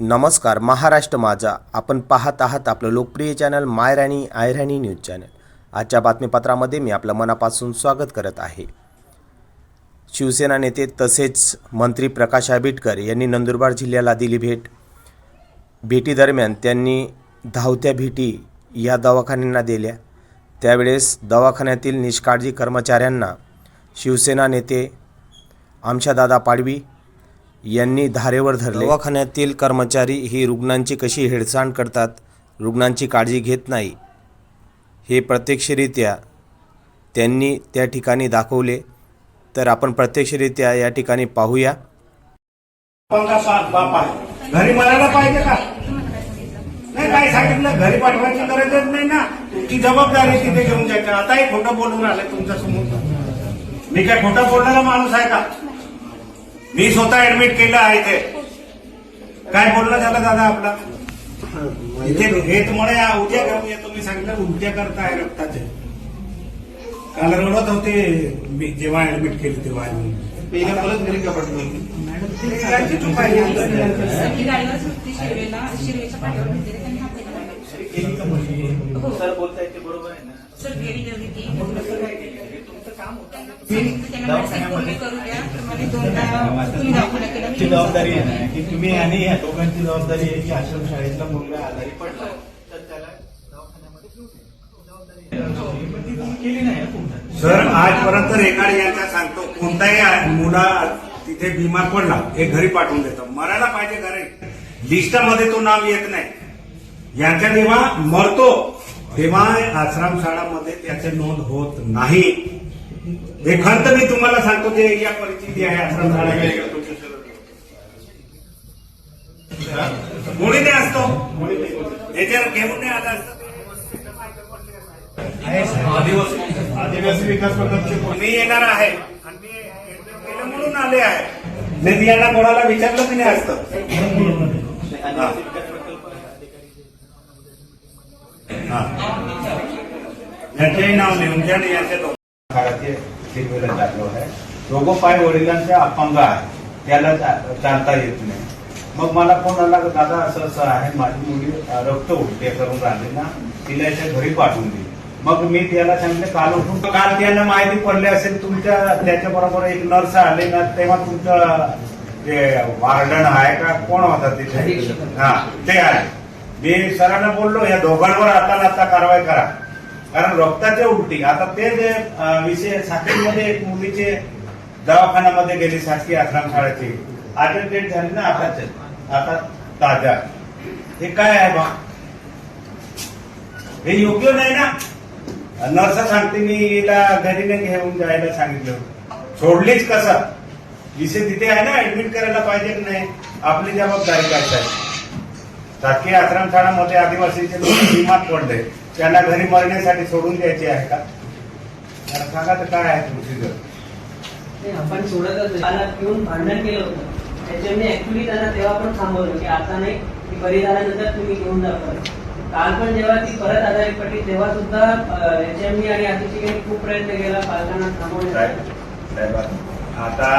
नमस्कार महाराष्ट्र माझा. आपण पाहत आहात आपलं लोकप्रिय चॅनल मायराणी आयराणी न्यूज चॅनल. आजच्या बातमीपत्रामध्ये मी आपलं मनापासून स्वागत करत आहे. शिवसेना नेते तसेच मंत्री प्रकाश आंबेडकर यांनी नंदुरबार जिल्ह्याला दिली भेट. भेटीदरम्यान त्यांनी धावत्या भेटी या दवाखान्यांना दिल्या. त्यावेळेस दवाखान्यातील निष्काळजी कर्मचाऱ्यांना शिवसेना नेते आमशादादा पाडवी यांनी धारेवर धरले. दवाखान्यातील कर्मचारी ही रुग्णांची कशी हेळसांड करतात रुग्णांची काळजी घेत नाही हे प्रत्यक्षरित्या त्यांनी त्या ठिकाणी दाखवले. तर आपण प्रत्यक्षरित्या या ठिकाणी पाहूया. बाप आहे घरी म्हणायला पाहिजे का? नाही काय सांगितलं घरी पाठवायची गरजच नाही ना. तुमची जबाबदारी तिथे घेऊन जायचं. आताही खोटं बोलून आले तुमच्यासमोर मी काय खोटं बोलणारा माणूस आहे का? मी स्वतः ऍडमिट केलं आहे ते काय बोलणं झालं दादा आपला? इथे हे तुम्हाला उद्या घेऊन येतो मी सांगितलं उलट्या करताय रक्ताचे. काल रडत होते मी जेव्हा ऍडमिट केले तेव्हा. पहिल्या परत घरी आहे. हो. सर बोलताय ते बरोबर आहे ना? सर गेली गेली ती. त्यांना सांगितलं तुम्ही करू द्या तुम्हाला दोनदा तुम्ही दाखवला केला ची जबाबदारी आहे ना की तुम्ही आणि या दोघांची जबाबदारी आहे की आश्रम शाळेतला मुलगा आजारी पडला तर त्याला दवाखान्यामध्ये घेऊन ये. जबाबदारी पण ती तुम्ही केली नाही ना तुमच्या सर आजपर्यंत रेखाड यांचा सांगतो कोणताही मुला तिथे बिमार पडला हे घरी पाठवून देतो. मरायला पाहिजे घरी. लिस्टामध्ये तो नाव येत नाही. यांच्या जेव्हा मरतो तेव्हा आश्रम शाळामध्ये त्याचे नोंद होत नाही. हे खंत मी तुम्हाला सांगतो जे या परिस्थिती आहे आश्रम शाळा मुळी नाही असतो. याच्यावर घेऊन नाही आला असतो. आदिवासी विकास मी येणार आहे. आणि मी गेलं म्हणून आले आहे. नाही मी यांना कोणाला विचारलं की नाही असतं. हा. यांचंही नाव लिहून घ्या आणि यांचे दोन काळाचे शिकवलं लागलो आहे. दोघं पाय वडिलांचे अपंग आहे त्याला चालता येत नाही. मग मला फोन आला की दादा असं असं आहे माझी मुली रक्त उलटे करून राहिली ना तिला याच्या घरी पाठवून दे मग मी त्याला सांगितलं काल उठून काल त्यांना माहिती पडली असेल तुमच्या त्याच्या बरोबर एक नर्स आले ना तेव्हा तुमचं जे वार्डन आहे का कोण होता तिथे हा ते आहे. मी सरांना बोललो या दोघांवर आता आता कारवाई करा. कारण रक्ताचे उलटी. आता ते जे विषय साखरीमध्ये एक मुलीचे दवाखान्यामध्ये गेली शासकीय आश्रम आता डेट झाली ना आता आता ताजा. हे काय आहे बा? हे योग्य नाही ना? नर्स सांगते मी हिला घरी नाही घेऊन जायला सांगितलं. सोडलीच कसं? विषय तिथे आहे ना ऍडमिट करायला पाहिजे की नाही? आपली जबाबदारी काय साहेब? शासकीय आश्रमशाळामध्ये आदिवासीचे लोक विमात पडले. त्यांना घरी मरण्यासाठी सोडून द्यायचे आहे का? सांगा तर काय आहे प्रोसिजर नाही, आपण सोडतच पिऊन भांडण केलं होतं. त्याच्यामुळे ऍक्च्युली त्यांना तेव्हा पण थांबवलं की आता नाही की बरी झाल्यानंतर तुम्ही घेऊन जा परत. काल पण जेव्हा ती परत आजारी पडली तेव्हा सुद्धा एचएमडी आणि अतिशय खूप प्रयत्न केला पालकांना थांबवण्याचा. साहेब आता